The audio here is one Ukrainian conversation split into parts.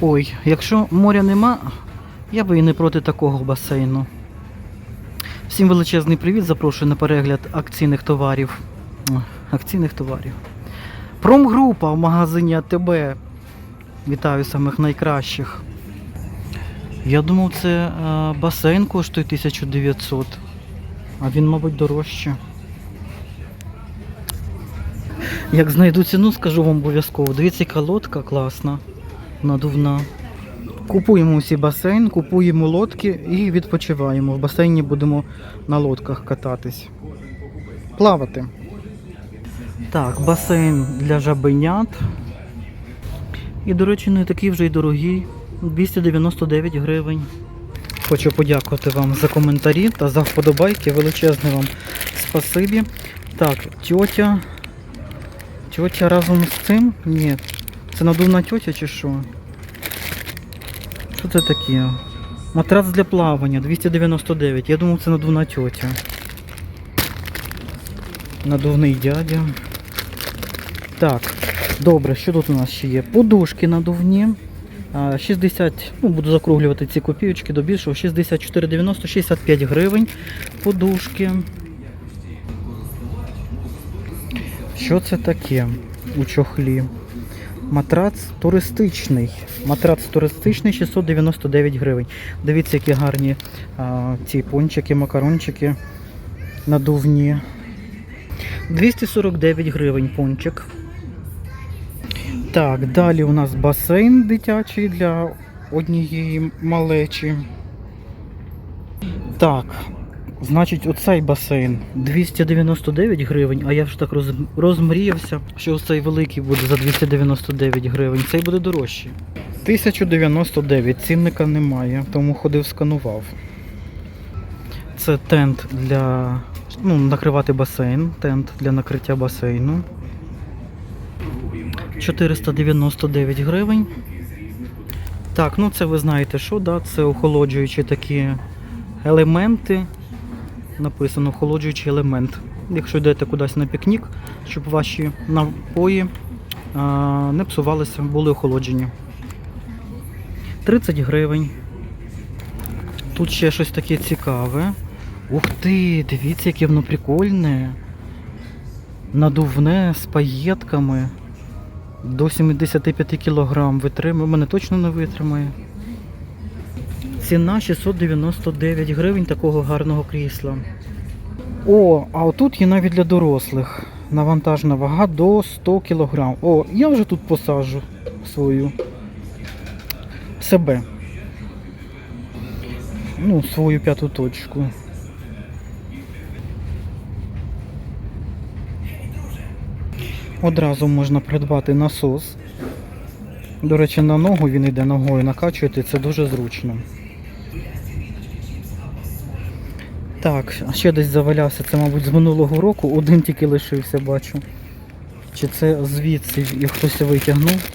Ой, якщо моря нема, я би і не проти такого басейну. Всім величезний привіт, запрошую на перегляд акційних товарів. Акційних товарів. Промгрупа в магазині АТБ. Вітаю самих найкращих. Я думав, це е, басейн коштує 1900, а він, мабуть, дорожче. Як знайду ціну, скажу вам обов'язково. Дивіться, яка лодка класна, надувна. Купуємо усі басейн, купуємо лодки і відпочиваємо. В басейні будемо на лодках кататись. Плавати. Так, басейн для жабенят. І, до речі, не такий вже й дорогий. 299 гривень. Хочу подякувати вам за коментарі та за вподобайки. Величезне вам спасибі. Так, тьотя. Тьотя разом з цим? Ні. Це надувна тьотя чи що? Що це таке? Матрац для плавання 299. Я думав, це надувна тьотя. Надувний дядя. Так, добре, що тут у нас ще є? Подушки надувні. 60, ну буду закруглювати ці копійочки до більшого. 64,90, 65 гривень. Подушки. Що це таке у чохлі? Матрац туристичний. Матрац туристичний 699 гривень. Дивіться, які гарні а, ці пончики, макарончики надувні. 249 гривень пончик. Так, далі у нас басейн дитячий для однієї малечі. Так, значить, оцей басейн 299 гривень, а я ж так роз, розмріявся, що оцей великий буде за 299 гривень. Цей буде дорожчий. 1099, цінника немає, тому ходив сканував. Це тент для ну, накривати басейн, тент для накриття басейну. 499 гривень. Так, ну це ви знаєте що, да? це охолоджуючі такі елементи. Написано охолоджуючий елемент. Якщо йдете кудись на пікнік, щоб ваші напої не псувалися, були охолоджені. 30 гривень. Тут ще щось таке цікаве. Ух ти, дивіться, яке воно прикольне. Надувне з паєтками. До 75 кг витримує. Мене точно не витримає. Ціна 699 гривень такого гарного крісла. О, а отут є навіть для дорослих. Навантажна вага до 100 кг. О, я вже тут посаджу свою себе. Ну, свою п'яту точку. Одразу можна придбати насос. До речі, на ногу він йде ногою накачуєте, це дуже зручно. Так, а ще десь завалявся, це, мабуть, з минулого року, один тільки лишився, бачу. Чи це звідси і хтось витягнув?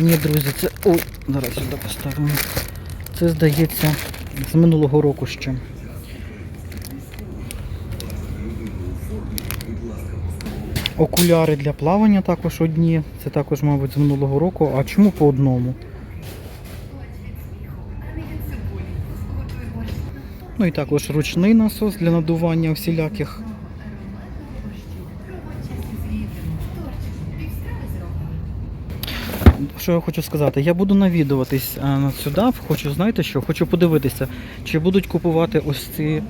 Ні, друзі, це... Ой, зараз сюди поставимо. Це, здається, з минулого року ще. Окуляри для плавання також одні. Це також, мабуть, з минулого року. А чому по одному? Ну і також ручний насос для надування всіляких. Що я хочу сказати? Я буду навідуватись е, сюди, хочу, знаєте що, хочу подивитися, чи будуть купувати ось ці е,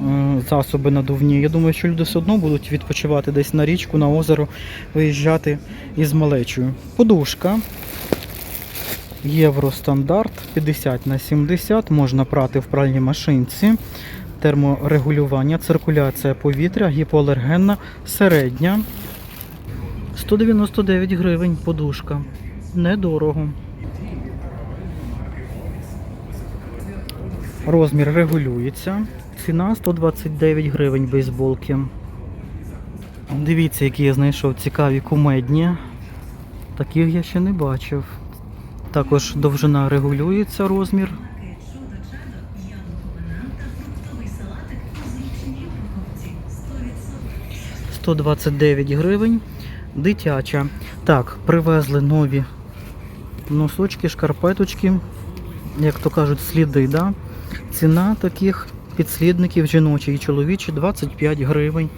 засоби надувні. Я думаю, що люди все одно будуть відпочивати десь на річку, на озеро, виїжджати із малечою. Подушка. Євростандарт 50 на 70, можна прати в пральній машинці. Терморегулювання, циркуляція повітря, гіпоалергенна, середня. 199 гривень подушка. Недорого. Розмір регулюється. Ціна 129 гривень бейсболки. Дивіться, які я знайшов цікаві кумедні. Таких я ще не бачив. Також довжина регулюється розмір. Сто двадцять дев'ять гривень. Дитяча. Так, привезли нові Носочки, шкарпеточки, як то кажуть, сліди. Да? Ціна таких підслідників жіночі і чоловічі 25 гривень.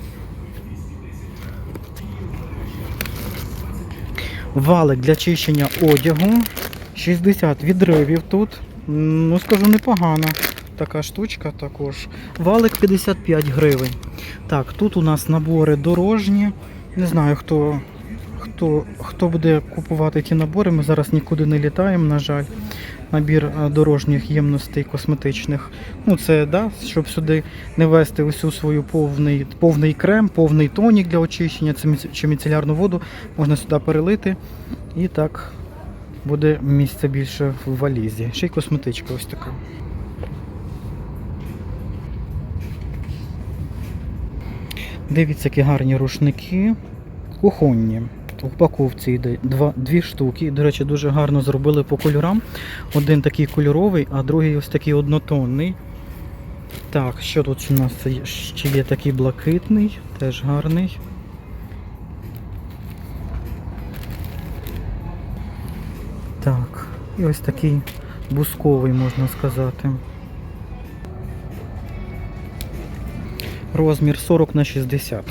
Валик для чищення одягу. 60 відривів тут. Ну, скажу, непогана така штучка також. Валик 55 гривень. Так, тут у нас набори дорожні. Не знаю, хто, хто, хто буде купувати ті набори. Ми зараз нікуди не літаємо, на жаль. Набір е, дорожніх ємностей косметичних. Ну, це да, щоб сюди не вести усю свою повний, повний крем, повний тонік для очищення чи міцелярну воду. Можна сюди перелити. І так буде місця більше в валізі. Ще й косметичка ось така. Дивіться, які гарні рушники. Кухонні. В упаковці йде два, дві штуки. До речі, дуже гарно зробили по кольорам. Один такий кольоровий, а другий ось такий однотонний. Так, що тут у нас ще є такий блакитний, теж гарний. Так, і ось такий бусковий, можна сказати. Розмір 40 на 60.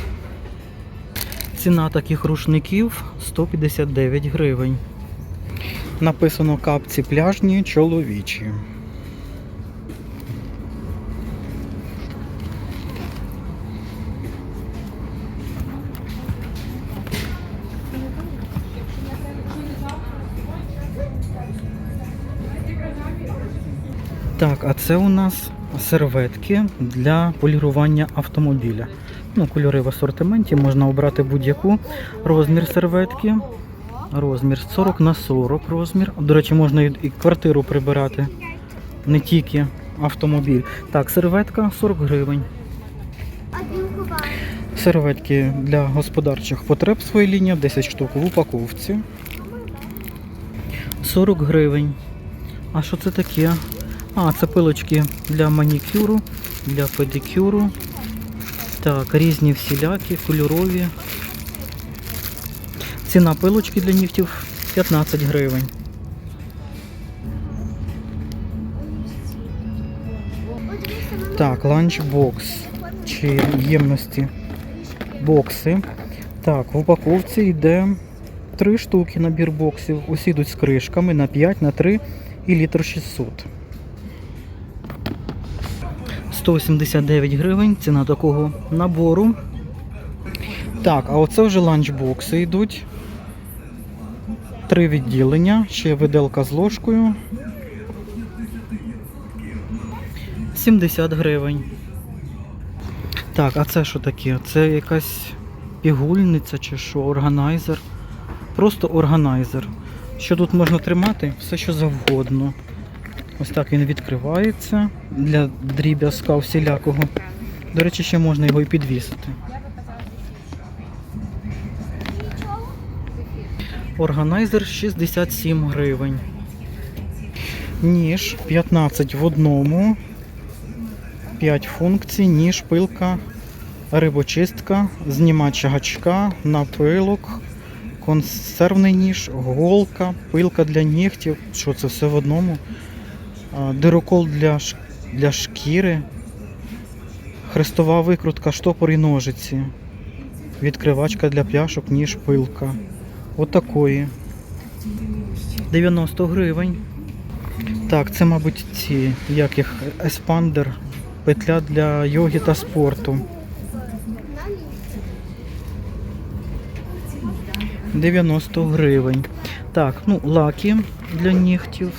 Ціна таких рушників 159 гривень. Написано капці пляжні чоловічі. Так, а це у нас серветки для полірування автомобіля. Ну, кольори в асортименті, можна обрати будь-яку. Розмір серветки. Розмір 40 на 40 розмір. До речі, можна і, квартиру прибирати, не тільки автомобіль. Так, серветка 40 гривень. Серветки для господарчих потреб своєї лінії 10 штук в упаковці. 40 гривень. А що це таке? А, це пилочки для манікюру, для педикюру. Так, різні всілякі, кольорові. Ціна пилочки для нігтів 15 гривень. Так, ланчбокс чи ємності бокси. Так, в упаковці йде три штуки набір боксів. Усі йдуть з кришками на 5, на 3 і літр 600. 179 гривень ціна такого набору. Так, а оце вже ланчбокси йдуть. Три відділення, ще виделка з ложкою. 70 гривень. Так, а це що таке? Це якась пігульниця чи що, органайзер. Просто органайзер. Що тут можна тримати? Все що завгодно. Ось так він відкривається для дріб'язка всілякого. До речі, ще можна його і підвісити. Органайзер 67 гривень. Ніж 15 в одному. 5 функцій, ніж, пилка, рибочистка, знімач гачка, напилок, консервний ніж, голка, пилка для нігтів. Що це все в одному? Дирокол для, для шкіри, хрестова викрутка, штопор і ножиці, відкривачка для пляшок, ніж, пилка. Отакої. 90 гривень. Так, це, мабуть, ці, як їх, еспандер, петля для йоги та спорту. 90 гривень. Так, ну, лаки для нігтів.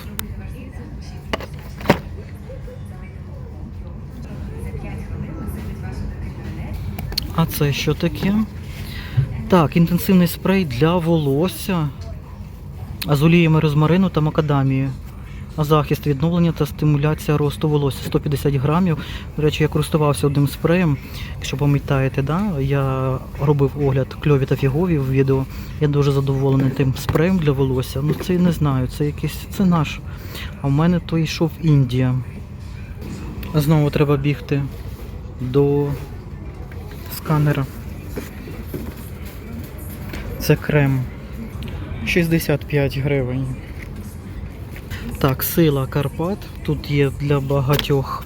Це що таке? Так, інтенсивний спрей для волосся. А з оліями розмарину та макадамії. А захист відновлення та стимуляція росту волосся 150 грамів. До речі, я користувався одним спреєм. Якщо пам'ятаєте, да? я робив огляд кльові та фігові в відео. Я дуже задоволений тим спреєм для волосся. Ну це не знаю, це якийсь це наш. А в мене той йшов Індія. Знову треба бігти до сканера. Це крем. 65 гривень. Так, сила Карпат. Тут є для багатьох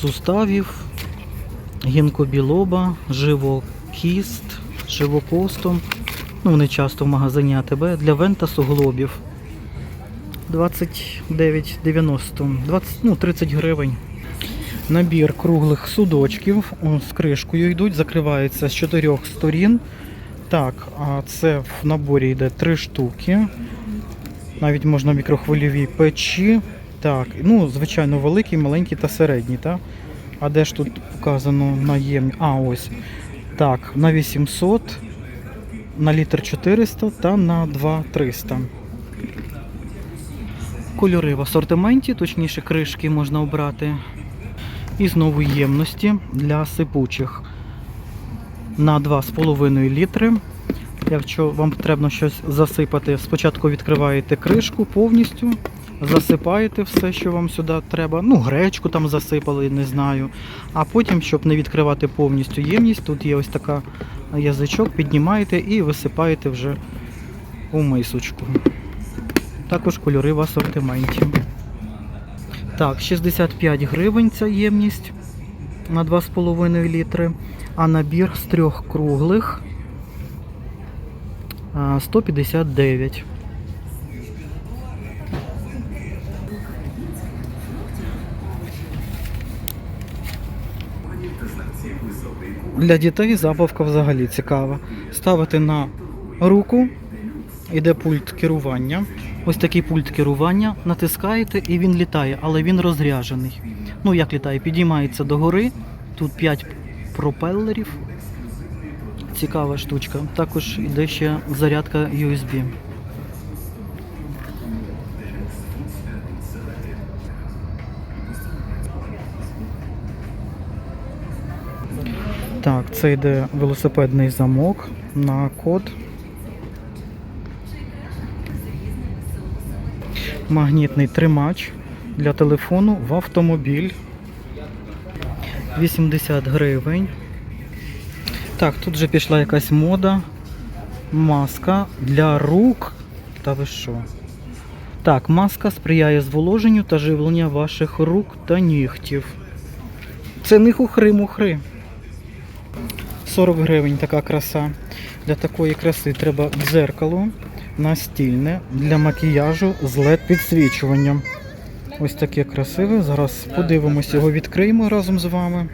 суставів, гінкобілоба, живокіст, живокостом. Ну, вони часто в магазині АТБ для вен та суглобів. 29,90, 20, ну, 30 гривень. Набір круглих судочків з кришкою йдуть, закривається з чотирьох сторін. Так, а це в наборі йде три штуки. Навіть можна мікрохвильові печі. Так, ну, звичайно, великі, маленькі та середні, так? А де ж тут показано наємні? А, ось. Так, на 800, на літр 400 та на 2 300. Кольори в асортименті, точніше кришки можна обрати. І знову ємності для сипучих на 2,5 літри. Якщо вам потрібно щось засипати, спочатку відкриваєте кришку повністю, засипаєте все, що вам сюди треба. Ну, гречку там засипали, не знаю. А потім, щоб не відкривати повністю ємність, тут є ось така язичок, піднімаєте і висипаєте вже у мисочку. Також кольори в асортименті. Так, 65 гривень ця ємність на 2,5 літри, а набір з трьох круглих 159. Для дітей забавка взагалі цікава. Ставити на руку, іде пульт керування. Ось такий пульт керування, натискаєте і він літає, але він розряджений. Ну як літає? Підіймається догори. Тут 5 пропелерів. Цікава штучка. Також йде ще зарядка USB. Так, це йде велосипедний замок на код. Магнітний тримач для телефону в автомобіль. 80 гривень. Так, тут вже пішла якась мода. Маска для рук. Та ви що? Так, маска сприяє зволоженню та живленню ваших рук та нігтів. Це не хухри-мухри. 40 гривень така краса. Для такої краси треба дзеркало настільне для макіяжу з led підсвічуванням. Ось таке красиве. Зараз подивимось, його відкриємо разом з вами.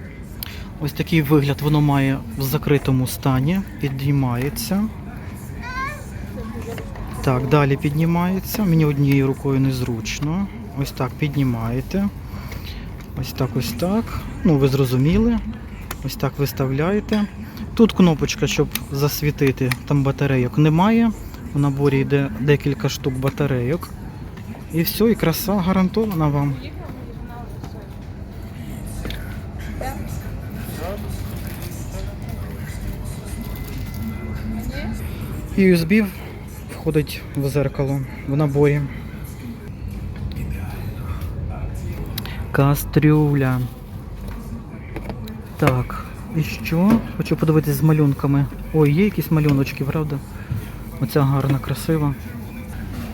Ось такий вигляд воно має в закритому стані. Підіймається. Так, далі піднімається. Мені однією рукою незручно. Ось так піднімаєте. Ось так, ось так. Ну, ви зрозуміли. Ось так виставляєте. Тут кнопочка, щоб засвітити, там батарейок немає. В наборі йде декілька штук батарейок. І все, і краса гарантована вам. USB входить в зеркало в наборі. Кастрюля. Так, і що? Хочу подивитись з малюнками. Ой, є якісь малюночки, правда? Оця гарна, красива.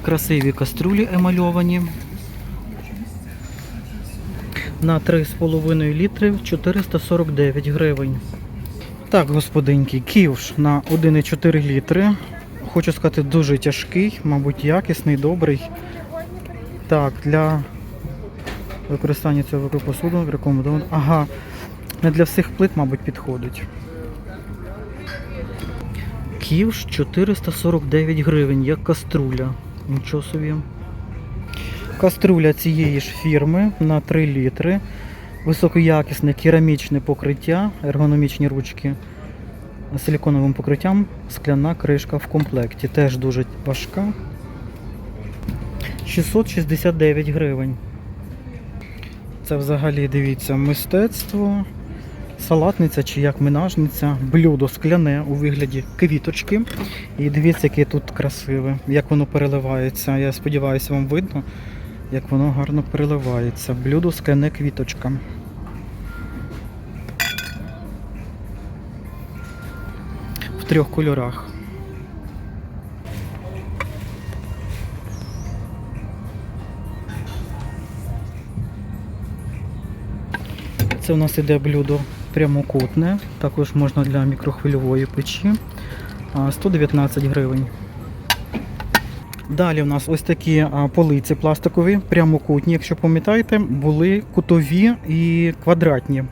Красиві каструлі емальовані. На 3,5 літри 449 гривень. Так, господинки, ківш на 1,4 літри. Хочу сказати, дуже тяжкий, мабуть, якісний, добрий. Так, для використання цього посуду рекомендую. Ага, не для всіх плит, мабуть, підходить. Ківш 449 гривень, як каструля. Нічого собі. Каструля цієї ж фірми на 3 літри. Високоякісне керамічне покриття, ергономічні ручки з силіконовим покриттям, скляна кришка в комплекті. Теж дуже важка. 669 гривень. Це взагалі, дивіться, мистецтво, салатниця чи як минажниця, блюдо скляне у вигляді квіточки. І дивіться, яке тут красиве, як воно переливається. Я сподіваюся, вам видно, як воно гарно переливається. Блюдо скляне квіточка. В трьох кольорах. Це у нас іде блюдо прямокутне, також можна для мікрохвильової печі. 119 гривень. Далі у нас ось такі полиці пластикові, прямокутні, якщо пам'ятаєте, були кутові і квадратні.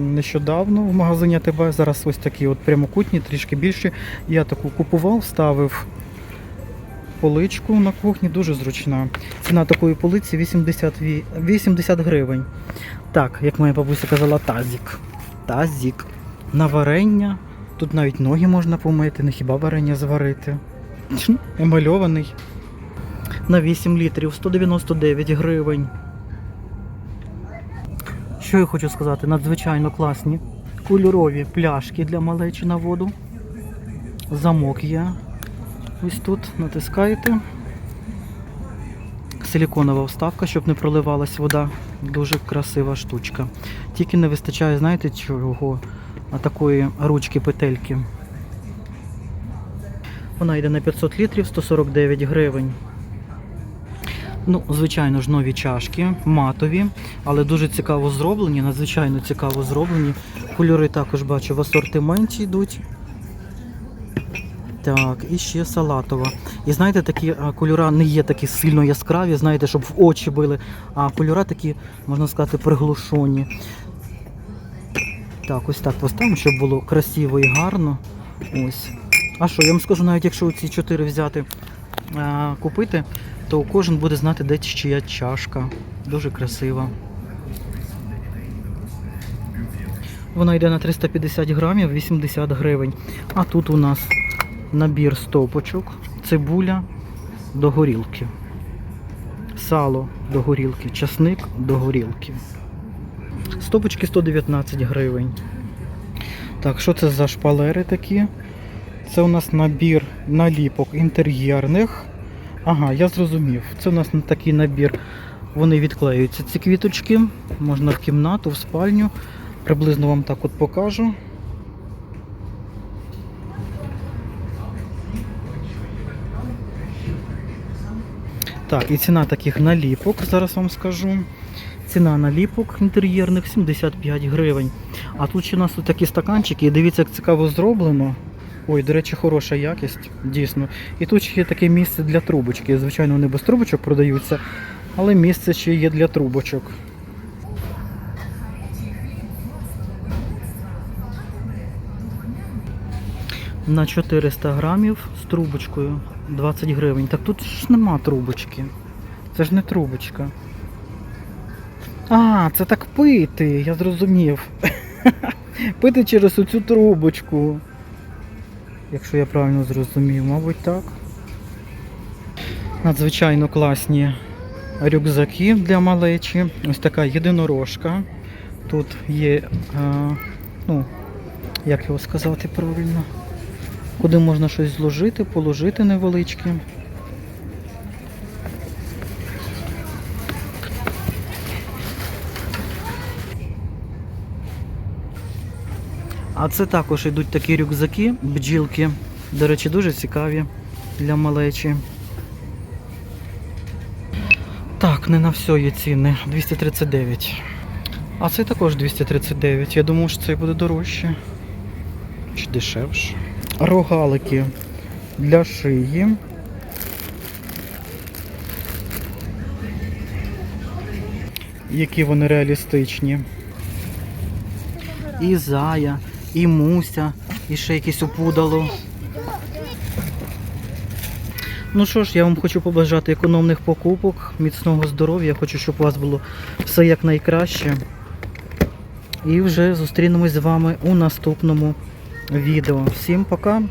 Нещодавно в магазині АТБ зараз ось такі от прямокутні, трішки більші. Я таку купував, ставив поличку на кухні, дуже зручна. Ціна такої полиці 80, 80 гривень. Так, як моя бабуся казала, тазік. Тазік. На варення. Тут навіть ноги можна помити, не хіба варення зварити. Емальований. На 8 літрів 199 гривень. Що я хочу сказати? Надзвичайно класні кольорові пляшки для малечі на воду. Замок є. Ось тут натискаєте. Силіконова вставка, щоб не проливалась вода. Дуже красива штучка. Тільки не вистачає, знаєте, чого? Такої ручки петельки. Вона йде на 500 літрів 149 гривень. Ну, звичайно ж, нові чашки, матові, але дуже цікаво зроблені, надзвичайно цікаво зроблені. Кольори також бачу в асортименті йдуть. Так, і ще салатова. І знаєте, такі кольора не є такі сильно яскраві, знаєте, щоб в очі били, а кольора такі, можна сказати, приглушені. Так, ось так поставимо, щоб було красиво і гарно. Ось. А що, я вам скажу, навіть якщо ці чотири взяти, а, купити, то кожен буде знати, де чия чашка. Дуже красива. Вона йде на 350 грамів, 80 гривень. А тут у нас набір стопочок, цибуля до горілки, сало до горілки, часник до горілки. Стопочки 119 гривень. Так, що це за шпалери такі? Це у нас набір наліпок інтер'єрних. Ага, я зрозумів. Це у нас такий набір. Вони відклеюються, ці квіточки. Можна в кімнату, в спальню. Приблизно вам так от покажу. Так, і ціна таких наліпок, зараз вам скажу. Ціна наліпок інтер'єрних 75 гривень. А тут ще у нас такі стаканчики, і дивіться, як цікаво зроблено. Ой, до речі, хороша якість, дійсно. І тут ще є таке місце для трубочки. Звичайно, вони без трубочок продаються, але місце ще є для трубочок. На 400 грамів з трубочкою 20 гривень. Так тут ж нема трубочки. Це ж не трубочка. А, це так пити, я зрозумів. Пити через оцю трубочку. Якщо я правильно зрозумів, мабуть так. Надзвичайно класні рюкзаки для малечі. Ось така єдинорожка. Тут є, а, ну, як його сказати правильно, куди можна щось зложити, положити невеличке. А це також йдуть такі рюкзаки, бджілки. До речі, дуже цікаві для малечі. Так, не на все є ціни. 239. А це також 239. Я думав, що це буде дорожче. Чи дешевше. Рогалики для шиї. Які вони реалістичні. І зая, і муся, і ще якесь опудало. Ну що ж, я вам хочу побажати економних покупок, міцного здоров'я. Хочу, щоб у вас було все якнайкраще. І вже зустрінемось з вами у наступному відео. Всім пока!